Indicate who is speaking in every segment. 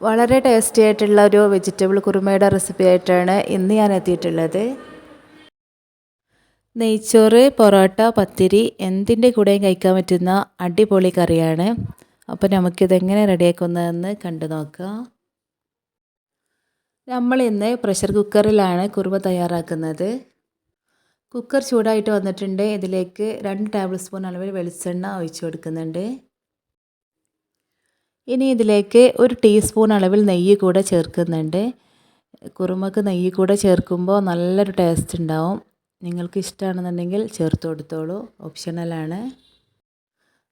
Speaker 1: വളരെ ടേസ്റ്റി ആയിട്ടുള്ള ഒരു വെജിറ്റബിൾ കുറുമയുടെ റെസിപ്പി ആയിട്ടാണ് ഇന്ന് ഞാൻ എത്തിയിട്ടുള്ളത്. നെയ്ച്ചോറ് പൊറോട്ട പത്തിരി എന്തിന്റെ കൂടെയും കഴിക്കാൻ പറ്റുന്ന അടിപൊളി കറിയാണ്. അപ്പോൾ നമുക്കിതെങ്ങനെ റെഡിയാക്കുന്നതെന്ന് കണ്ടു നോക്കാം. നമ്മൾ ഇന്ന് പ്രഷർ കുക്കറിലാണ് കുറുമ തയ്യാറാക്കുന്നത്. കുക്കർ ചൂടായിട്ട് വന്നിട്ടുണ്ട്. ഇതിലേക്ക് രണ്ട് ടേബിൾ സ്പൂൺ അളവിൽ വെളിച്ചെണ്ണ ഒഴിച്ചു കൊടുക്കുന്നുണ്ട്. ഇനി ഇതിലേക്ക് ഒരു ടീസ്പൂൺ അളവിൽ നെയ്യ് കൂടെ ചേർക്കുന്നുണ്ട്. കുറുമക്ക് നെയ്യ് കൂടെ ചേർക്കുമ്പോൾ നല്ലൊരു ടേസ്റ്റ് ഉണ്ടാവും. നിങ്ങൾക്ക് ഇഷ്ടമാണെന്നുണ്ടെങ്കിൽ ചേർത്ത് കൊടുത്തോളൂ. ഓപ്ഷണലാണ്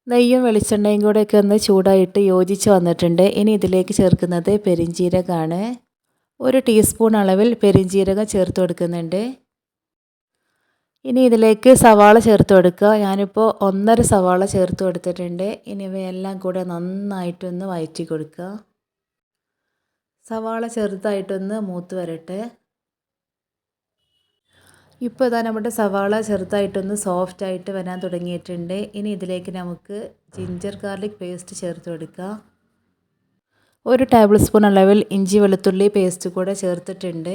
Speaker 1: നെയ്യും വെളിച്ചെണ്ണയും കൂടെയൊക്കെ ഒന്ന് ചൂടായിട്ട് യോജിച്ച് വന്നിട്ടുണ്ട്. ഇനി ഇതിലേക്ക് ചേർക്കുന്നത് പെരിഞ്ജീരകമാണ് ഒരു ടീസ്പൂൺ അളവിൽ പെരിഞ്ജീരകം ചേർത്ത് കൊടുക്കുന്നുണ്ട്. ഇനി ഇതിലേക്ക് സവാള ചേർത്ത് കൊടുക്കുക. ഞാനിപ്പോൾ ഒന്നര സവാള ചേർത്ത് കൊടുത്തിട്ടുണ്ട്. ഇനി ഇവയെല്ലാം കൂടെ നന്നായിട്ടൊന്ന് വയറ്റി കൊടുക്കുക. സവാള ചെറുതായിട്ടൊന്ന് മൂത്ത് വരട്ടെ. ഇപ്പോൾ ഇതാ നമ്മുടെ സവാള ചെറുതായിട്ടൊന്ന് സോഫ്റ്റ് ആയിട്ട് വരാൻ തുടങ്ങിയിട്ടുണ്ട്. ഇനി ഇതിലേക്ക് നമുക്ക് ജിഞ്ചർ ഗാർലിക് പേസ്റ്റ് ചേർത്ത് കൊടുക്കുക. ഒരു ടേബിൾ സ്പൂൺ അളവിൽ ഇഞ്ചി വെളുത്തുള്ളി പേസ്റ്റ് കൂടെ ചേർത്തിട്ടുണ്ട്.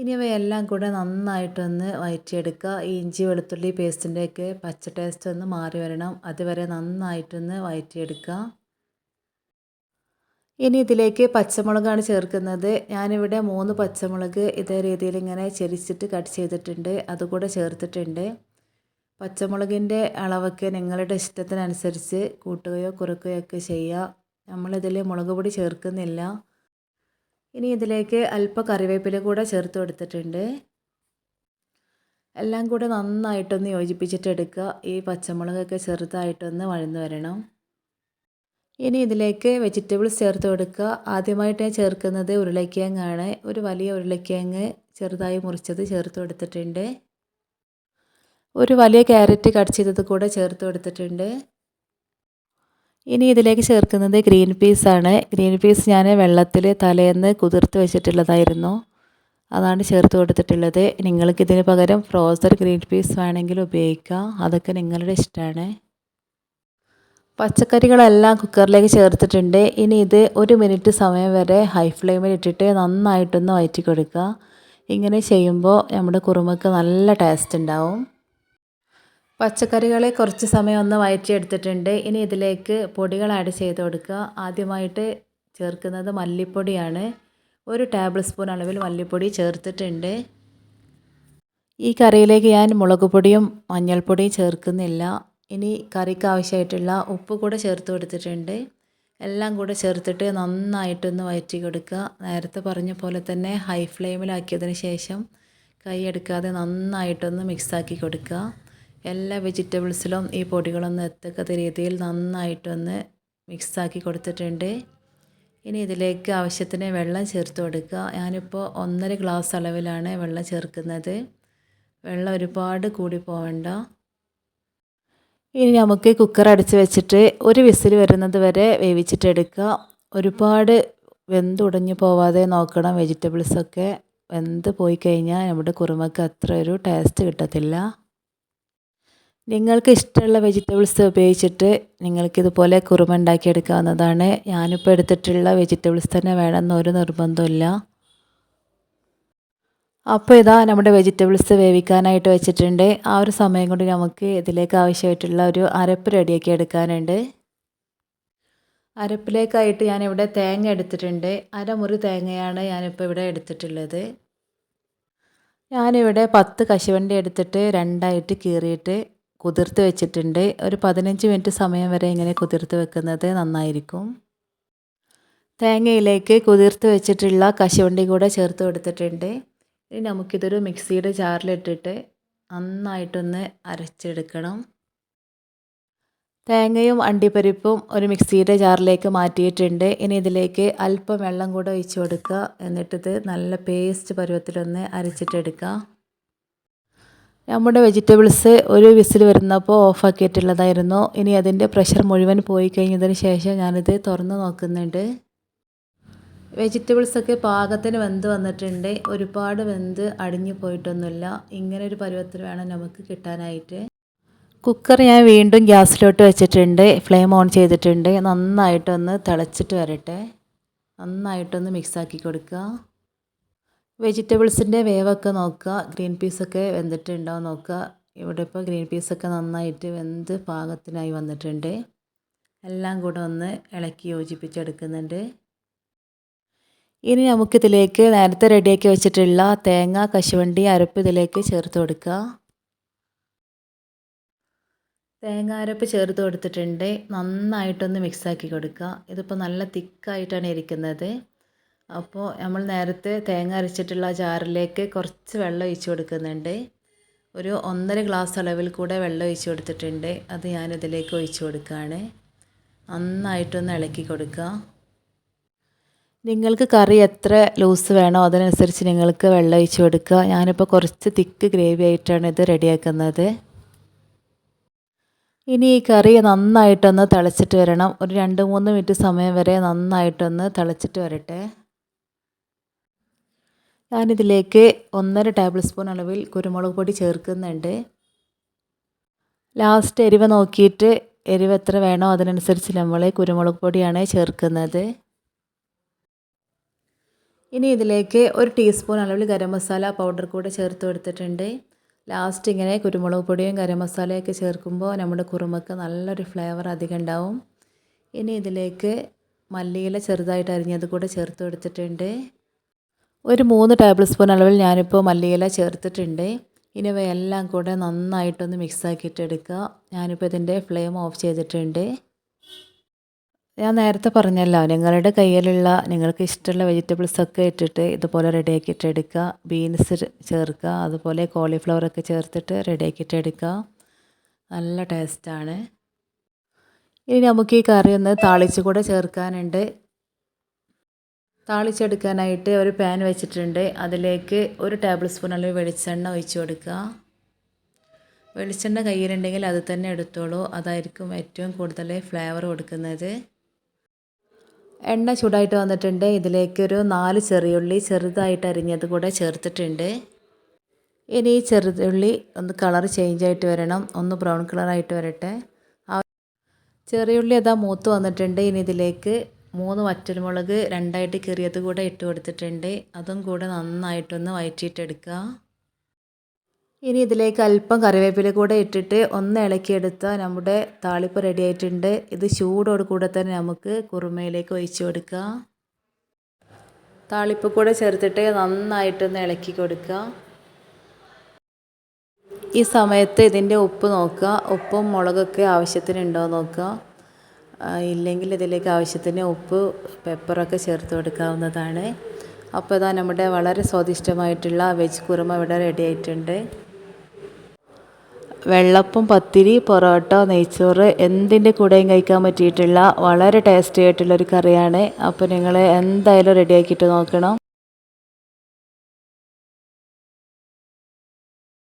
Speaker 1: ഇനി അവയെല്ലാം കൂടെ നന്നായിട്ടൊന്ന് വയറ്റിയെടുക്കുക. ഈ ഇഞ്ചി വെളുത്തുള്ളി പേസ്റ്റിന്റെയൊക്കെ പച്ച ടേസ്റ്റ് ഒന്ന് മാറി വരണം. അതുവരെ നന്നായിട്ടൊന്ന് വയറ്റിയെടുക്കുക. ഇനി ഇതിലേക്ക് പച്ചമുളകാണ് ചേർക്കുന്നത്. ഞാനിവിടെ മൂന്ന് പച്ചമുളക് ഇതേ രീതിയിൽ ഇങ്ങനെ ചെരിച്ചിട്ട് കട്ട് ചെയ്തിട്ടുണ്ട്. അതുകൂടെ ചേർത്തിട്ടുണ്ട്. പച്ചമുളകിന്റെ അളവൊക്കെ നിങ്ങളുടെ ഇഷ്ടത്തിനനുസരിച്ച് കൂട്ടുകയോ കുറക്കുകയോ ഒക്കെ ചെയ്യുക. നമ്മളിതിൽ മുളക് പൊടി ചേർക്കുന്നില്ല. ഇനി ഇതിലേക്ക് അല്പം കറിവേപ്പില കൂടെ ചേർത്ത് കൊടുത്തിട്ടുണ്ട്. എല്ലാം കൂടെ നന്നായിട്ടൊന്ന് യോജിപ്പിച്ചിട്ട് എടുക്കുക. ഈ പച്ചമുളകൊക്കെ ചെറുതായിട്ടൊന്ന് വഴന്ന് വരണം. ഇനി ഇതിലേക്ക് വെജിറ്റബിൾസ് ചേർത്ത് കൊടുക്കുക. ആദ്യമായിട്ട് ഞാൻ ചേർക്കുന്നത് ഉരുളക്കിഴങ്ങാണ്. ഒരു വലിയ ഉരുളക്കിഴങ്ങ് ചെറുതായി മുറിച്ചത് ചേർത്ത് കൊടുത്തിട്ടുണ്ട്. ഒരു വലിയ ക്യാരറ്റ് കട്ട് ചെയ്തത് കൂടെ ചേർത്ത് കൊടുത്തിട്ടുണ്ട്. ഇനി ഇതിലേക്ക് ചേർക്കുന്നത് ഗ്രീൻ പീസാണ് ഗ്രീൻ പീസ് ഞാൻ വെള്ളത്തിൽ തലേന്ന് കുതിർത്ത് വെച്ചിട്ടുള്ളതായിരുന്നു. അതാണ് ചേർത്ത് കൊടുത്തിട്ടുള്ളത്. നിങ്ങൾക്ക് ഇതിന് പകരം ഫ്രോസർ ഗ്രീൻ പീസ് വേണമെങ്കിൽ ഉപയോഗിക്കാം. അതൊക്കെ നിങ്ങളുടെ ഇഷ്ടമാണ്. പച്ചക്കറികളെല്ലാം കുക്കറിലേക്ക് ചേർത്തിട്ടുണ്ട്. ഇനി ഇത് ഒരു മിനിറ്റ് സമയം വരെ ഹൈ ഫ്ലെയിമിൽ ഇട്ടിട്ട് നന്നായിട്ടൊന്ന് വയറ്റി കൊടുക്കുക. ഇങ്ങനെ ചെയ്യുമ്പോൾ നമ്മുടെ കുറുമക്ക് നല്ല ടേസ്റ്റ് ഉണ്ടാവും. പച്ചക്കറികളെ കുറച്ച് സമയം ഒന്ന് വയറ്റിയെടുത്തിട്ടുണ്ട്. ഇനി ഇതിലേക്ക് പൊടികൾ ആഡ് ചെയ്ത് കൊടുക്കുക. ആദ്യമായിട്ട് ചേർക്കുന്നത് മല്ലിപ്പൊടിയാണ്. ഒരു ടേബിൾ സ്പൂൺ അളവിൽ മല്ലിപ്പൊടി ചേർത്തിട്ടുണ്ട്. ഈ കറിയിലേക്ക് ഞാൻ മുളക് പൊടിയും മഞ്ഞൾപ്പൊടിയും ചേർക്കുന്നില്ല. ഇനി കറിക്ക് ആവശ്യമായിട്ടുള്ള ഉപ്പ് കൂടെ ചേർത്ത് കൊടുത്തിട്ടുണ്ട്. എല്ലാം കൂടെ ചേർത്തിട്ട് നന്നായിട്ടൊന്ന് വയറ്റി കൊടുക്കുക. നേരത്തെ പറഞ്ഞ പോലെ തന്നെ ഹൈ ഫ്ലെയിമിലാക്കിയതിന് ശേഷം കൈ എടുക്കാതെ നന്നായിട്ടൊന്ന് മിക്സാക്കി കൊടുക്കുക. എല്ലാ വെജിറ്റബിൾസിലും ഈ പൊടികളൊന്നും എത്തക്കത്ത രീതിയിൽ നന്നായിട്ടൊന്ന് മിക്സാക്കി കൊടുത്തിട്ടുണ്ട്. ഇനി ഇതിലേക്ക് ആവശ്യത്തിന് വെള്ളം ചേർത്ത് കൊടുക്കുക. ഞാനിപ്പോൾ ഒന്നര ഗ്ലാസ് അളവിലാണ് വെള്ളം ചേർക്കുന്നത്. വെള്ളം ഒരുപാട് കൂടി പോവണ്ട. ഇനി നമുക്ക് കുക്കർ അടച്ച് വെച്ചിട്ട് ഒരു വിസിൽ വരുന്നത് വരെ വേവിച്ചിട്ടെടുക്കുക ഒരുപാട് വെന്തുടഞ്ഞു പോവാതെ നോക്കണം വെജിറ്റബിൾസൊക്കെ. വെന്ത് പോയി കഴിഞ്ഞാൽ നമ്മുടെ കുറുമക്ക് അത്ര ഒരു ടേസ്റ്റ് കിട്ടത്തില്ല. നിങ്ങൾക്ക് ഇഷ്ടമുള്ള വെജിറ്റബിൾസ് ഉപയോഗിച്ചിട്ട് നിങ്ങൾക്കിതുപോലെ കുറുമ ഉണ്ടാക്കിയെടുക്കാവുന്നതാണ്. ഞാനിപ്പോൾ എടുത്തിട്ടുള്ള വെജിറ്റബിൾസ് തന്നെ വേണമെന്ന് ഒരു നിർബന്ധമില്ല അപ്പോൾ ഇതാ നമ്മുടെ വെജിറ്റബിൾസ് വേവിക്കാനായിട്ട് വെച്ചിട്ടുണ്ട്. ആ ഒരു സമയം കൊണ്ട് നമുക്ക് ഇതിലേക്ക് ആവശ്യമായിട്ടുള്ള ഒരു അരപ്പ് റെഡിയാക്കി എടുക്കാനുണ്ട്. അരപ്പിലേക്കായിട്ട് ഞാനിവിടെ തേങ്ങ എടുത്തിട്ടുണ്ട്. അരമുറി തേങ്ങയാണ് ഞാനിപ്പോൾ ഇവിടെ എടുത്തിട്ടുള്ളത്. ഞാനിവിടെ പത്ത് കശുവണ്ടി എടുത്തിട്ട് രണ്ടായിട്ട് കീറിയിട്ട് കുതിർത്ത് വെച്ചിട്ടുണ്ട്. ഒരു പതിനഞ്ച് മിനിറ്റ് സമയം വരെ ഇങ്ങനെ കുതിർത്ത് വെക്കുന്നത് നന്നായിരിക്കും. തേങ്ങയിലേക്ക് കുതിർത്ത് വെച്ചിട്ടുള്ള കശുവണ്ടി കൂടെ ചേർത്ത് കൊടുത്തിട്ടുണ്ട്. ഇനി നമുക്കിതൊരു മിക്സിയുടെ ജാറിലിട്ടിട്ട് നന്നായിട്ടൊന്ന് അരച്ചെടുക്കണം. തേങ്ങയും അണ്ടിപ്പരിപ്പും ഒരു മിക്സിയുടെ ജാറിലേക്ക് മാറ്റിയിട്ടുണ്ട്. ഇനി ഇതിലേക്ക് അല്പം വെള്ളം കൂടെ ഒഴിച്ചു കൊടുക്കുക. എന്നിട്ടിത് നല്ല പേസ്റ്റ് പരുവത്തിലൊന്ന് അരച്ചിട്ടെടുക്കുക. നമ്മുടെ വെജിറ്റബിൾസ് ഒരു വിസിൽ വരുന്നപ്പോൾ ഓഫാക്കിയിട്ടുള്ളതായിരുന്നു. ഇനി അതിന്റെ പ്രഷർ മുഴുവൻ പോയി കഴിഞ്ഞതിന് ശേഷം ഞാനിത് തുറന്ന് നോക്കുന്നുണ്ട്. വെജിറ്റബിൾസൊക്കെ പാകത്തിന് വെന്ത് വന്നിട്ടുണ്ട്. ഒരുപാട് വെന്ത് അടിഞ്ഞു പോയിട്ടൊന്നുമില്ല. ഇങ്ങനെ ഒരു പരുവത്തിൽ വേണം നമുക്ക് കിട്ടാനായിട്ട്. കുക്കർ ഞാൻ വീണ്ടും ഗ്യാസിലോട്ട് വെച്ചിട്ടുണ്ട്. ഫ്ലെയിം ഓൺ ചെയ്തിട്ടുണ്ട്. നന്നായിട്ടൊന്ന് തിളച്ചിട്ട് വരട്ടെ. നന്നായിട്ടൊന്ന് മിക്സാക്കി കൊടുക്കുക. വെജിറ്റബിൾസിന്റെ വേവൊക്കെ നോക്കുക ഗ്രീൻ പീസൊക്കെ വെന്തിട്ടുണ്ടോ നോക്കുക. ഇവിടെ ഇപ്പോൾ ഗ്രീൻ പീസൊക്കെ നന്നായിട്ട് വെന്ത് പാകത്തിനായി വന്നിട്ടുണ്ട്. എല്ലാം കൂടെ ഒന്ന് ഇളക്കി യോജിപ്പിച്ചെടുക്കുന്നുണ്ട്. ഇനി നമുക്കിതിലേക്ക് നേരത്തെ റെഡിയാക്കി വെച്ചിട്ടുള്ള തേങ്ങ കശുവണ്ടി അരപ്പ് ഇതിലേക്ക് ചേർത്ത് കൊടുക്കുക. തേങ്ങ അരപ്പ് ചേർത്ത് കൊടുത്തിട്ടുണ്ട്. നന്നായിട്ടൊന്ന് മിക്സാക്കി കൊടുക്കുക. ഇതിപ്പോൾ നല്ല തിക്കായിട്ടാണ് ഇരിക്കുന്നത്. അപ്പോൾ നമ്മൾ നേരത്തെ തേങ്ങ അരച്ചിട്ടുള്ള ജാറിലേക്ക് കുറച്ച് വെള്ളം ഒഴിച്ച് കൊടുക്കുന്നുണ്ട്. ഒരു ഒന്നര ഗ്ലാസ് അളവിൽ കൂടെ വെള്ളം ഒഴിച്ച് കൊടുത്തിട്ടുണ്ട്. അത് ഞാനിതിലേക്ക് ഒഴിച്ച് കൊടുക്കുകയാണ്. നന്നായിട്ടൊന്ന് ഇളക്കി കൊടുക്കുക. നിങ്ങൾക്ക് കറി എത്ര ലൂസ് വേണോ അതിനനുസരിച്ച് നിങ്ങൾക്ക് വെള്ളം ഒഴിച്ച് കൊടുക്കുക. ഞാനിപ്പോൾ കുറച്ച് തിക്ക് ഗ്രേവി ആയിട്ടാണ് ഇത് റെഡിയാക്കുന്നത്. ഇനി ഈ കറി നന്നായിട്ടൊന്ന് തിളച്ചിട്ട് വരണം. ഒരു രണ്ട് മൂന്ന് മിനിറ്റ് സമയം വരെ നന്നായിട്ടൊന്ന് തിളച്ചിട്ട് വരട്ടെ. ഞാനിതിലേക്ക് ഒന്നര ടേബിൾ സ്പൂൺ അളവിൽ കുരുമുളക് പൊടി ചേർക്കുന്നുണ്ട്. ലാസ്റ്റ് എരിവ് നോക്കിയിട്ട് എരിവ് എത്ര വേണോ അതിനനുസരിച്ച് നമ്മൾ കുരുമുളക് പൊടിയാണ് ചേർക്കുന്നത്. ഇനി ഇതിലേക്ക് ഒരു ടീസ്പൂൺ അളവിൽ ഗരം മസാല പൗഡർ കൂടെ ചേർത്ത് കൊടുത്തിട്ടുണ്ട്. ലാസ്റ്റ് ഇങ്ങനെ കുരുമുളക് പൊടിയും ഗരം മസാലയൊക്കെ ചേർക്കുമ്പോൾ നമ്മുടെ കുറുമക്ക് നല്ലൊരു ഫ്ലേവർ അധികം ഉണ്ടാവും. ഇനി ഇതിലേക്ക് മല്ലിയില ചെറുതായിട്ട് അരിഞ്ഞത് കൂടെ ചേർത്ത് കൊടുത്തിട്ടുണ്ട്. ഒരു മൂന്ന് ടേബിൾ സ്പൂൺ അളവിൽ ഞാനിപ്പോൾ മല്ലിയില ചേർത്തിട്ടുണ്ട്. ഇനി ഇവയെല്ലാം കൂടെ നന്നായിട്ടൊന്ന് മിക്സ് ആക്കിയിട്ട് എടുക്കുക. ഞാനിപ്പോൾ ഇതിന്റെ ഫ്ലെയിം ഓഫ് ചെയ്തിട്ടുണ്ട്. ഞാൻ നേരത്തെ പറഞ്ഞല്ലോ നിങ്ങളുടെ കയ്യിലുള്ള നിങ്ങൾക്ക് ഇഷ്ടമുള്ള വെജിറ്റബിൾസൊക്കെ ഇട്ടിട്ട് ഇതുപോലെ റെഡിയാക്കിയിട്ട് എടുക്കുക. ബീൻസ് ചേർക്കുക അതുപോലെ കോളിഫ്ലവർ ഒക്കെ ചേർത്തിട്ട് റെഡിയാക്കിയിട്ട് എടുക്കുക. നല്ല ടേസ്റ്റാണ് ഇനി നമുക്ക് ഈ കറി ഒന്ന് താളിച്ച് കൂടെ ചേർക്കാനുണ്ട്. താളിച്ചെടുക്കാനായിട്ട് ഒരു പാൻ വെച്ചിട്ടുണ്ട്. അതിലേക്ക് ഒരു ടേബിൾ സ്പൂൺ അല്ലെങ്കിൽ വെളിച്ചെണ്ണ ഒഴിച്ചു കൊടുക്കുക. വെളിച്ചെണ്ണ കയ്യിലുണ്ടെങ്കിൽ അത് തന്നെ എടുത്തോളൂ. അതായിരിക്കും ഏറ്റവും കൂടുതൽ ഫ്ലേവർ കൊടുക്കുന്നത്. എണ്ണ ചൂടായിട്ട് വന്നിട്ടുണ്ട്. ഇതിലേക്കൊരു നാല് ചെറിയുള്ളി ചെറുതായിട്ട് അരിഞ്ഞത് കൂടെ ചേർത്തിട്ടുണ്ട്. ഇനി ഈ ചെറുതുള്ളി ഒന്ന് കളർ ചേഞ്ച് ആയിട്ട് വരണം. ഒന്ന് ബ്രൗൺ കളറായിട്ട് വരട്ടെ. ചെറിയുള്ളി അതാ മൂത്ത് വന്നിട്ടുണ്ട്. ഇനി ഇതിലേക്ക് മൂന്ന് വറ്റൽമുളക് രണ്ടായിട്ട് കീറിയത് കൂടെ ഇട്ട് കൊടുത്തിട്ടുണ്ട്. അതും കൂടെ നന്നായിട്ടൊന്ന് വയറ്റിയിട്ടെടുക്കുക. ഇനി ഇതിലേക്ക് അല്പം കറിവേപ്പില കൂടെ ഇട്ടിട്ട് ഒന്ന് ഇളക്കിയെടുത്താൽ നമ്മുടെ താളിപ്പ് റെഡി ആയിട്ടുണ്ട് ഇത് ചൂടോട് കൂടെ തന്നെ നമുക്ക് കുറുമയിലേക്ക് ഒഴിച്ച് കൊടുക്കുക. താളിപ്പ് കൂടെ ചേർത്തിട്ട് നന്നായിട്ടൊന്ന് ഇളക്കി കൊടുക്കുക. ഈ സമയത്ത് ഇതിന്റെ ഉപ്പ് നോക്കുക. ഉപ്പും മുളകൊക്കെ ആവശ്യത്തിനുണ്ടോ നോക്കുക. ഇല്ലെങ്കിൽ ഇതിലേക്ക് ആവശ്യത്തിന് ഉപ്പ് പെപ്പറൊക്കെ ചേർത്ത് കൊടുക്കാവുന്നതാണ്. അപ്പോൾ ഇതാ നമ്മുടെ വളരെ സ്വാദിഷ്ടമായിട്ടുള്ള വെജ് കുറുമ ഇവിടെ റെഡി ആയിട്ടുണ്ട്. വെള്ളപ്പം പത്തിരി പൊറോട്ട നെയ്ച്ചോറ് എന്തിന്റെ കൂടെയും കഴിക്കാൻ പറ്റിയിട്ടുള്ള വളരെ ടേസ്റ്റി ആയിട്ടുള്ളൊരു കറിയാണ്. അപ്പോൾ നിങ്ങൾ എന്തായാലും റെഡിയാക്കിയിട്ട് നോക്കണം.